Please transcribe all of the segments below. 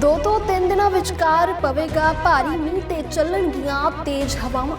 ਦੋ ਤੋਂ ਤਿੰਨ ਦਿਨਾਂ ਵਿਚਕਾਰ ਪਵੇਗਾ ਭਾਰੀ ਮੀਂਹ ਤੇ ਚੱਲਣਗੀਆਂ ਤੇਜ਼ ਹਵਾਵਾਂ।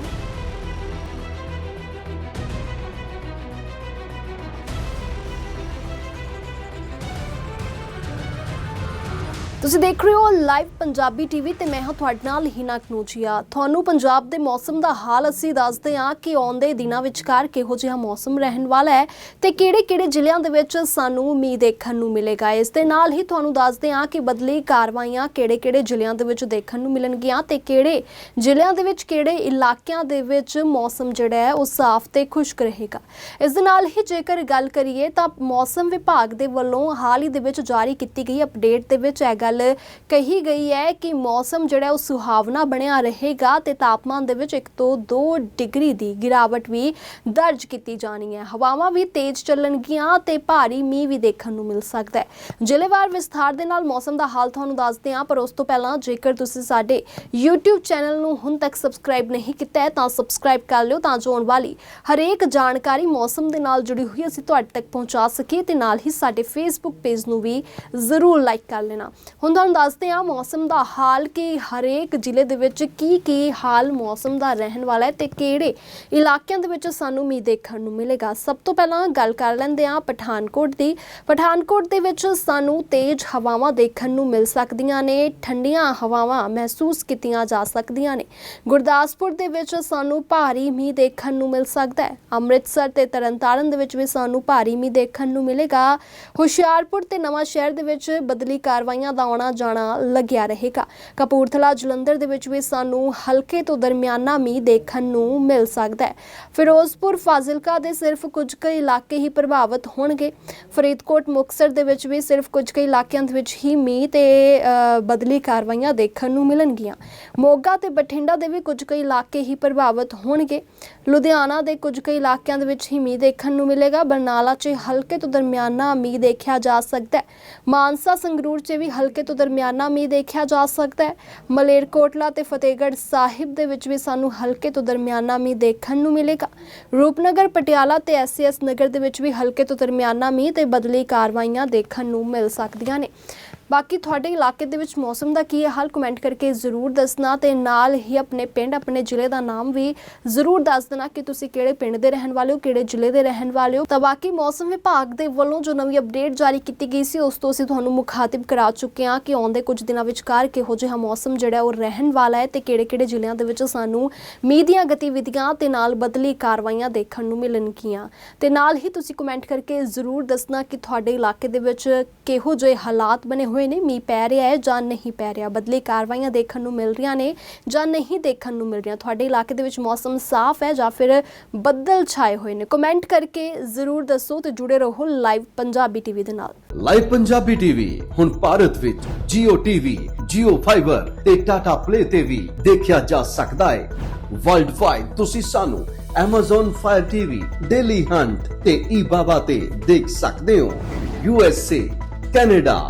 ਤੁਸੀਂ ਦੇਖ ਰਹੇ ਹੋ ਲਾਈਵ ਪੰਜਾਬੀ ਟੀਵੀ ਤੇ ਮੈਂ ਹਾਂ ਤੁਹਾਡੇ ਨਾਲ ਹੀਨਾ ਕਨੂਜੀਆ। ਤੁਹਾਨੂੰ ਪੰਜਾਬ ਦੇ ਮੌਸਮ ਦਾ ਹਾਲ ਅਸੀਂ ਦੱਸਦੇ ਹਾਂ ਕਿ ਆਉਂਦੇ ਦਿਨਾਂ ਵਿਚਕਾਰ ਕਿਹੋ ਜਿਹਾ ਮੌਸਮ ਰਹਿਣ ਵਾਲਾ ਹੈ ਤੇ ਕਿਹੜੇ-ਕਿਹੜੇ ਜ਼ਿਲ੍ਹਿਆਂ ਦੇ ਵਿੱਚ ਸਾਨੂੰ ਮੀਂਹ ਦੇਖਣ ਨੂੰ ਮਿਲੇਗਾ। ਇਸ ਦੇ ਨਾਲ ਹੀ ਤੁਹਾਨੂੰ ਦੱਸਦੇ ਹਾਂ ਕਿ ਬਦਲੀ ਕਾਰਵਾਈਆਂ ਕਿਹੜੇ-ਕਿਹੜੇ ਜ਼ਿਲ੍ਹਿਆਂ ਦੇ ਵਿੱਚ ਦੇਖਣ ਨੂੰ ਮਿਲਣਗੀਆਂ ਤੇ ਕਿਹੜੇ ਜ਼ਿਲ੍ਹਿਆਂ ਦੇ ਵਿੱਚ ਕਿਹੜੇ ਇਲਾਕਿਆਂ ਦੇ ਵਿੱਚ ਮੌਸਮ ਜਿਹੜਾ ਹੈ ਉਹ ਸਾਫ਼ ਤੇ ਖੁਸ਼ਕ ਰਹੇਗਾ। ਇਸ ਦੇ ਨਾਲ ਹੀ ਜੇਕਰ ਗੱਲ ਕਰੀਏ ਤਾਂ ਮੌਸਮ ਵਿਭਾਗ ਦੇ ਵੱਲੋਂ ਹਾਲ ਹੀ ਦੇ ਵਿੱਚ ਜਾਰੀ ਕੀਤੀ ਗਈ ਅਪਡੇਟ ਦੇ ਵਿੱਚ ਹੈਗਾ ਗੱਲ ਕਹੀ ਗਈ ਹੈ ਕਿ ਮੌਸਮ ਜਿਹੜਾ ਉਹ ਸੁਹਾਵਣਾ ਬਣਿਆ ਰਹੇਗਾ ਤੇ ਤਾਪਮਾਨ ਦੇ ਵਿੱਚ 1 ਤੋਂ 2 ਡਿਗਰੀ ਦੀ ਗਿਰਾਵਟ ਵੀ ਦਰਜ ਕੀਤੀ ਜਾਣੀ ਹੈ। ਹਵਾਵਾਂ ਵੀ ਤੇਜ਼ ਚੱਲਣਗੀਆਂ ਤੇ ਭਾਰੀ ਮੀਂਹ ਵੀ ਦੇਖਣ ਨੂੰ ਮਿਲ ਸਕਦਾ ਹੈ। ਜ਼ਿਲ੍ਹੇਵਾਰ ਵਿਸਥਾਰ ਦੇ ਨਾਲ ਮੌਸਮ ਦਾ ਹਾਲ ਤੁਹਾਨੂੰ ਦੱਸਦੇ ਹਾਂ, ਪਰ ਉਸ ਤੋਂ ਪਹਿਲਾਂ ਜੇਕਰ ਤੁਸੀਂ ਸਾਡੇ YouTube ਚੈਨਲ ਨੂੰ ਹੁਣ ਤੱਕ ਸਬਸਕ੍ਰਾਈਬ ਨਹੀਂ ਕੀਤਾ ਹੈ, ਤਾਂ ਸਬਸਕ੍ਰਾਈਬ ਕਰ ਲਿਓ ਤਾਂ ਜੋ ਆਉਣ ਵਾਲੀ ਹਰੇਕ ਜਾਣਕਾਰੀ ਮੌਸਮ ਦੇ ਨਾਲ ਜੁੜੀ ਹੋਈ ਅਸੀਂ ਤੁਹਾਡੇ ਤੱਕ ਪਹੁੰਚਾ ਸਕੀਏ ਤੇ ਨਾਲ ਹੀ ਸਾਡੇ Facebook ਪੇਜ ਨੂੰ ਵੀ ਜ਼ਰੂਰ ਲਾਈਕ ਕਰ ਲੈਣਾ। ਹੁਣ ਤੁਹਾਨੂੰ ਦੱਸਦੇ ਹਾਂ ਮੌਸਮ ਦਾ ਹਾਲ ਕਿ ਹਰੇਕ ਜ਼ਿਲ੍ਹੇ ਦੇ ਵਿੱਚ ਕੀ ਕੀ ਹਾਲ ਮੌਸਮ ਦਾ ਰਹਿਣ ਵਾਲਾ ਹੈ ਤੇ ਕਿਹੜੇ ਇਲਾਕਿਆਂ ਦੇ ਵਿੱਚ ਸਾਨੂੰ ਮੀਂਹ ਦੇਖਣ ਨੂੰ ਮਿਲੇਗਾ। ਸਭ ਤੋਂ ਪਹਿਲਾਂ ਗੱਲ ਕਰ ਲੈਂਦੇ ਹਾਂ ਪਠਾਨਕੋਟ ਦੀ। ਪਠਾਨਕੋਟ ਦੇ ਵਿੱਚ ਸਾਨੂੰ ਤੇਜ਼ ਹਵਾਵਾਂ ਦੇਖਣ ਨੂੰ ਮਿਲ ਸਕਦੀਆਂ ਨੇ, ਠੰਡੀਆਂ ਹਵਾਵਾਂ ਮਹਿਸੂਸ ਕੀਤੀਆਂ ਜਾ ਸਕਦੀਆਂ ਨੇ। ਗੁਰਦਾਸਪੁਰ ਦੇ ਵਿੱਚ ਸਾਨੂੰ ਭਾਰੀ ਮੀਂਹ ਦੇਖਣ ਨੂੰ ਮਿਲ ਸਕਦਾ ਹੈ। ਅੰਮ੍ਰਿਤਸਰ ਤੇ ਤਰਨਤਾਰਨ ਦੇ ਵਿੱਚ ਵੀ ਸਾਨੂੰ ਭਾਰੀ ਮੀਂਹ ਦੇਖਣ ਨੂੰ ਮਿਲੇਗਾ। ਹੁਸ਼ਿਆਰਪੁਰ ਤੇ ਨਵਾਂ ਸ਼ਹਿਰ ਦੇ ਵਿੱਚ ਬਦਲੀ ਕਾਰਵਾਈਆਂ ਦਾ ਆਉਣਾ ਜਾਣਾ ਲੱਗਿਆ ਰਹੇਗਾ। ਕਪੂਰਥਲਾ, ਜਲੰਧਰ ਦੇ ਵਿੱਚ ਵੀ ਸਾਨੂੰ ਹਲਕੇ ਤੋਂ ਦਰਮਿਆਨਾ ਮੀਂਹ ਦੇਖਣ ਨੂੰ ਮਿਲ ਸਕਦਾ ਹੈ। ਫਿਰੋਜ਼ਪੁਰ, ਫਾਜ਼ਿਲਕਾ ਦੇ ਸਿਰਫ ਕੁਝ ਕੁ ਇਲਾਕੇ ਹੀ ਪ੍ਰਭਾਵਿਤ ਹੋਣਗੇ। ਫਰੀਦਕੋਟ, ਮੁਕਤਸਰ ਦੇ ਵਿੱਚ ਵੀ ਸਿਰਫ ਕੁਝ ਕੁ ਇਲਾਕਿਆਂ ਦੇ ਵਿੱਚ ਹੀ ਮੀਂਹ ਤੇ ਬਦਲੀ ਕਾਰਵਾਈਆਂ ਦੇਖਣ ਨੂੰ ਮਿਲਣਗੀਆਂ। ਮੋਗਾ ਤੇ ਬਠਿੰਡਾ ਦੇ ਵੀ ਕੁਝ ਕੁ ਇਲਾਕੇ ਹੀ ਪ੍ਰਭਾਵਿਤ ਹੋਣਗੇ। ਲੁਧਿਆਣਾ ਦੇ ਕੁਝ ਕੁ ਇਲਾਕਿਆਂ ਦੇ ਵਿੱਚ ਹੀ ਮੀਂਹ ਦੇਖਣ ਨੂੰ ਮਿਲੇਗਾ। ਬਰਨਾਲਾ 'ਚ ਹਲਕੇ ਤੋਂ ਦਰਮਿਆਨਾ ਮੀਂਹ ਦੇਖਿਆ ਜਾ ਸਕਦਾ ਹੈ। ਮਾਨਸਾ, ਸੰਗਰੂਰ 'ਚ ਵੀ ਹਲਕੇ ਹਲਕੇ ਤੋਂ ਦਰਮਿਆਨਾ ਮੀਂਹ ਦੇਖਿਆ ਜਾ ਸਕਦਾ ਹੈ। ਮਲੇਰਕੋਟਲਾ ਤੇ ਫਤਿਹਗੜ੍ਹ ਸਾਹਿਬ ਦੇ ਵਿੱਚ ਵੀ ਸਾਨੂੰ ਹਲਕੇ ਤੋਂ ਦਰਮਿਆਨਾ ਮੀਂਹ ਦੇਖਣ ਨੂੰ ਮਿਲੇਗਾ। ਰੂਪਨਗਰ, ਪਟਿਆਲਾ ਤੇ ਐਸਐਸ ਨਗਰ ਦੇ ਵਿੱਚ ਵੀ ਹਲਕੇ ਤੋਂ ਦਰਮਿਆਨਾ ਮੀਂਹ ਤੇ ਬਦਲੀ ਕਾਰਵਾਈਆਂ ਦੇਖਣ ਨੂੰ ਮਿਲ ਸਕਦੀਆਂ ਨੇ। ਬਾਕੀ ਤੁਹਾਡੇ ਇਲਾਕੇ ਦੇ ਵਿੱਚ ਮੌਸਮ ਦਾ ਕੀ ਹੈ ਹਾਲ? ਕਮੈਂਟ ਕਰਕੇ ਜ਼ਰੂਰ ਦੱਸਣਾ ਤੇ ਨਾਲ ਹੀ ਆਪਣੇ ਪਿੰਡ, ਆਪਣੇ ਜ਼ਿਲ੍ਹੇ ਦਾ ਨਾਮ ਵੀ ਜ਼ਰੂਰ ਦੱਸ ਦੇਣਾ ਕਿ ਤੁਸੀਂ ਕਿਹੜੇ ਪਿੰਡ ਦੇ ਰਹਿਣ ਵਾਲੇ ਹੋ, ਕਿਹੜੇ ਜ਼ਿਲ੍ਹੇ ਦੇ ਰਹਿਣ ਵਾਲੇ ਹੋ। ਤਾਂ ਬਾਕੀ ਮੌਸਮ ਵਿਭਾਗ ਦੇ ਵੱਲੋਂ ਜੋ ਨਵੀਂ ਅਪਡੇਟ ਜਾਰੀ ਕੀਤੀ ਗਈ ਸੀ, ਉਸ ਤੋਂ ਅਸੀਂ ਤੁਹਾਨੂੰ ਮੁਖਾਤਿਬ ਕਰਾ ਚੁੱਕੇ ਹਾਂ ਕਿ ਆਉਂਦੇ ਕੁਝ ਦਿਨਾਂ ਵਿਚਕਾਰ ਕਿਹੋ ਜਿਹਾ ਮੌਸਮ ਜਿਹੜਾ ਉਹ ਰਹਿਣ ਵਾਲਾ ਹੈ ਤੇ ਕਿਹੜੇ-ਕਿਹੜੇ ਜ਼ਿਲ੍ਹਿਆਂ ਦੇ ਵਿੱਚ ਸਾਨੂੰ ਮੀਂਹ ਦੀਆਂ ਗਤੀਵਿਧੀਆਂ ਤੇ ਨਾਲ ਬਦਲੀ ਕਾਰਵਾਈਆਂ ਦੇਖਣ ਨੂੰ ਮਿਲਣਗੀਆਂ। ਤੇ ਨਾਲ ਹੀ ਤੁਸੀਂ ਕਮੈਂਟ ਕਰਕੇ ਜ਼ਰੂਰ ਦੱਸਣਾ ਕਿ ਤੁਹਾਡੇ ਇਲਾਕੇ ਦੇ ਵਿੱਚ ਕਿਹੋ ਜਿਹੇ ਹਾਲਾਤ ਬਣੇ ਹੋਏ ਨੇ ਮੀਂਹ ਪੈ ਰਿਹਾ ਹੈ ਜਾਂ ਨਹੀਂ ਪੈ ਰਿਹਾ? ਬਦਲੀ ਕਾਰਵਾਈਆਂ ਦੇਖਣ ਨੂੰ ਮਿਲ ਰਹੀਆਂ ਨੇ ਜਾਂ ਨਹੀਂ ਦੇਖਣ ਨੂੰ ਮਿਲ ਰਹੀਆਂ? ਤੁਹਾਡੇ ਇਲਾਕੇ ਦੇ ਵਿੱਚ ਮੌਸਮ ਸਾਫ਼ ਹੈ ਜਾਂ ਫਿਰ ਬੱਦਲ ਛਾਏ ਹੋਏ ਨੇ? ਕਮੈਂਟ ਕਰਕੇ ਜ਼ਰੂਰ ਦੱਸੋ ਤੇ ਜੁੜੇ ਰਹੋ ਲਾਈਵ ਪੰਜਾਬੀ ਟੀਵੀ ਦੇ ਨਾਲ। ਲਾਈਵ ਪੰਜਾਬੀ ਟੀਵੀ ਹੁਣ ਭਾਰਤ ਵਿੱਚ Jio TV, Jio Fiber ਤੇ Tata Play ਤੇ ਵੀ ਦੇਖਿਆ ਜਾ ਸਕਦਾ ਹੈ। ਵਰਲਡ ਵਾਈਡ ਤੁਸੀਂ ਸਾਨੂੰ Amazon Fire TV, Daily Hunt ਤੇ eBaba ਤੇ ਦੇਖ ਸਕਦੇ ਹੋ। USA, Canada,